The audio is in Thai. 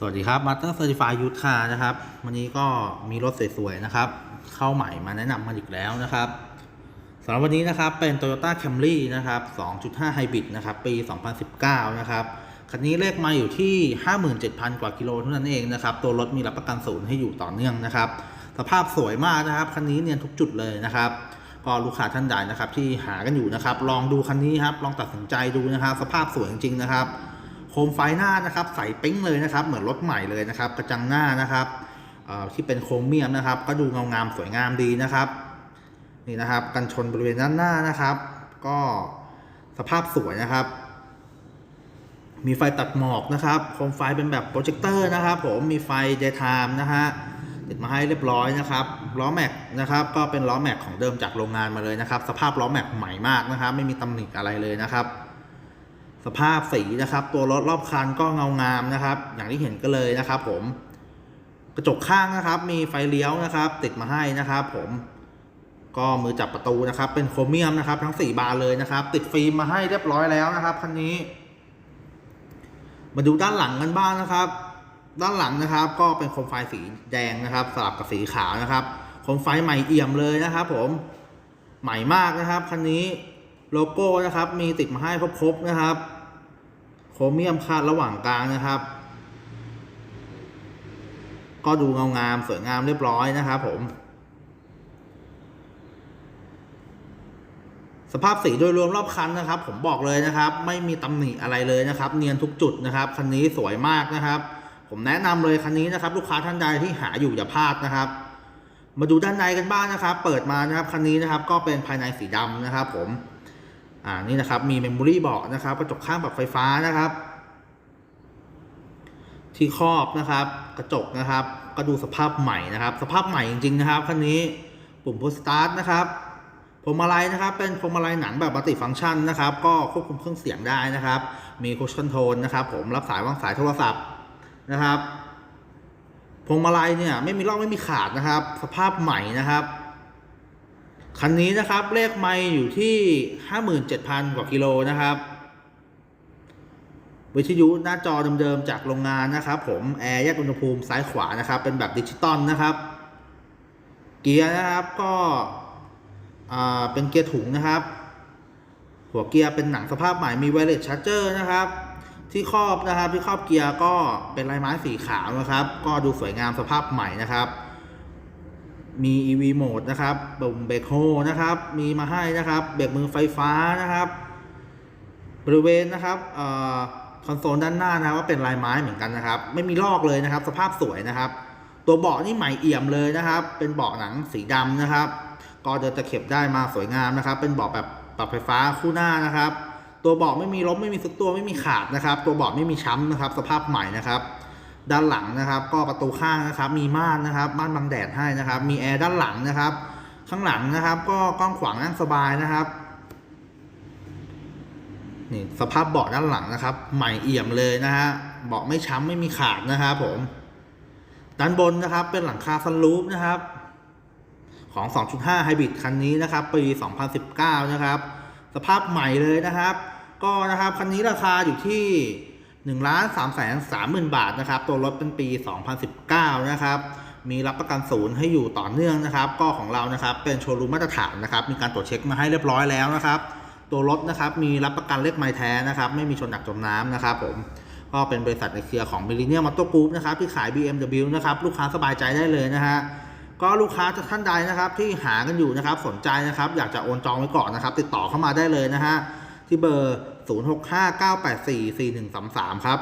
สวัสดีครับมาสเตอร์เซอร์ติฟายยูทคานะครับ วันนี้ก็มีรถสวยๆนะครับ เข้าใหม่มาแนะนำมาอีกแล้วนะครับสำหรับวันนี้นะครับเป็น Toyota Camry นะครับ 2.5 Hybrid นะครับ ปี 2019 นะครับ คันนี้เลขมาอยู่ที่ 57,000 กว่ากิโลเท่านั้นเองนะครับ ตัวรถมีรับประกันศูนย์ให้อยู่ต่อเนื่องนะครับ สภาพสวยมากนะครับ คันนี้เนียนทุกจุดเลยนะครับ ก็ลูกค้าท่านใดนะครับที่หากันอยู่นะครับ ลองดูคันนี้ครับ ลองตัดสินใจดูนะครับ สภาพสวยจริงๆนะครับ คมไฟหน้านะครับใสปิ๊งเลยนะครับ เหมือนรถใหม่เลยนะครับ กระจังหน้านะครับที่เป็นโครเมียมนะครับ ก็ดูเงางามสวยงามดีนะครับนี่นะครับ กันชนบริเวณด้านหน้านะครับ ก็สภาพสวยนะครับ มีไฟตัดหมอกนะครับโคมไฟเป็นแบบโปรเจคเตอร์นะครับ ผมมีไฟ daytime นะฮะติดมาให้เรียบร้อยนะครับล้อแม็กนะครับ ก็เป็นล้อแม็กของเดิมจากโรงงานมาเลยนะครับ สภาพล้อแม็กใหม่มากนะครับ ไม่มีตำหนิอะไรเลยนะครับ สภาพสีนะครับ ตัวรถรอบคันก็เงางามนะครับ อย่างที่เห็นก็เลยนะครับ ผม กระจกข้างนะครับ มีไฟเลี้ยวนะครับ ติดมาให้นะครับ ผมก็มือจับประตูนะครับ เป็นโครเมียมนะครับ ทั้งสี่บานเลยนะครับ ติดฟิล์มมาให้เรียบร้อยแล้วนะครับคันนี้ มาดูด้านหลังกันบ้างนะครับ ด้านหลังนะครับ ก็เป็นโคมไฟสีแดงนะครับ สลับกับสีขาวนะครับโคมไฟใหม่เอี่ยมเลยนะครับ ผมใหม่มากนะครับคันนี้โลโก้นะครับ มีติดมาให้ครบๆนะครับ โครเมียมคาดระหว่างกลางนะครับ ก็ดูเงางามสวยงามเรียบร้อยนะครับผม สภาพสีโดยรวมรอบคันนะครับ ผมบอกเลยนะครับ ไม่มีตำหนิอะไรเลยนะครับ เนียนทุกจุดนะครับคันนี้สวยมากนะครับ ผมแนะนำเลยคันนี้นะครับ ลูกค้าท่านใดที่หาอยู่อย่าพลาดนะครับมาดูด้านในกันบ้างนะครับ เปิดมานะครับคันนี้นะครับ ก็เป็นภายในสีดำนะครับ ผม อ่านี่นะครับมีเมมโมรี่เบาะนะครับกระจกข้างแบบไฟฟ้านะครับ ที่ครอบนะครับ กระจกนะครับ ก็ดูสภาพใหม่นะครับ สภาพใหม่จริงๆนะครับคันนี้ปุ่มพุชสตาร์ทนะครับพวงมาลัยนะครับเป็นพวงมาลัยหนังแบบมัลติฟังก์ชันนะครับ ก็ควบคุมเครื่องเสียงได้นะครับ มีคุชคอนโทรลนะครับ ผมรับสายวางสายโทรศัพท์นะครับพวงมาลัยเนี่ยไม่มีลอกไม่มีขาดนะครับ สภาพใหม่นะครับ คันนี้นะครับเลขไม่อยู่ที่ 57,000 กว่ากิโลนะครับวิทยุหน้าจอเดิมๆจากโรงงานนะครับ ผมแอร์แยกอุณหภูมิซ้ายขวานะครับ เป็นแบบดิจิตอลนะครับ เกียร์นะครับก็เป็นเกียร์ถุงนะครับ หัวเกียร์เป็นหนังสภาพใหม่มีไวเลสชาร์เจอร์นะครับ ที่ครอบนะครับที่ครอบเกียร์ก็เป็นลายไม้สีขาวนะครับ ก็ดูสวยงามสภาพใหม่นะครับ มี EV โหมดนะครับปุ่มเบรกโฮนะครับ มีมาให้นะครับ เบรกมือไฟฟ้านะครับ บริเวณนะครับอคอนโซลด้านหน้านะครับว่าเป็นลายไม้เหมือนกันนะครับ ไม่มีลอกเลยนะครับ สภาพสวยนะครับ ตัวเบาะนี่ใหม่เอี่ยมเลยนะครับ เป็นเบาะหนังสีดำนะครับ ก็เดินตะเข็บได้มาสวยงามนะครับ เป็นเบาะแบบปรับไฟฟ้าคู่หน้านะครับ ตัวเบาะไม่มีล้มไม่มีสึกตัวไม่มีขาดนะครับ ตัวเบาะไม่มีช้ำนะครับ สภาพใหม่นะครับ ด้านหลังนะครับ ก็ประตูข้างนะครับ มีม่านนะครับม่านบังแดดให้นะครับ มีแอร์ด้านหลังนะครับ ข้างหลังนะครับ ก็กว้างขวางนั่งสบายนะครับนี่สภาพเบาะด้านหลังนะครับ ใหม่เอี่ยมเลยนะฮะเบาะไม่ช้ำไม่มีขาดนะครับผม ด้านบนนะครับ เป็นหลังคาซันรูฟนะครับ ของ 2.5 Hybrid คันนี้นะครับ ปี 2019 นะครับ สภาพใหม่เลยนะครับ ก็นะครับคันนี้ราคาอยู่ที่ 1ล้าน3แสน3หมื่นบาทนะครับ ตัวรถเป็นปี 2019 นะครับ มีรับประกันศูนย์ให้อยู่ต่อเนื่องนะครับ ก็ของเรานะครับเป็นโชว์รูมมาตรฐานนะครับ มีการตรวจเช็คมาให้เรียบร้อยแล้วนะครับ ตัวรถนะครับมีรับประกันเลขไม้แท้นะครับ ไม่มีชนหนักจมน้ำนะครับผม ก็เป็นบริษัทในเครือของ m i l l e n n i u m Motor Group นะครับที่ขาย BMW นะครับลูกค้าสบายใจได้เลยนะฮะก็ลูกค้าท่านใดนะครับที่หากันอยู่นะครับสนใจนะครับ อยากจะโอนจองไว้ก่อนนะครับ ติดต่อเข้ามาได้เลยนะฮะ ที่เบอร์ 0659844133 ครับ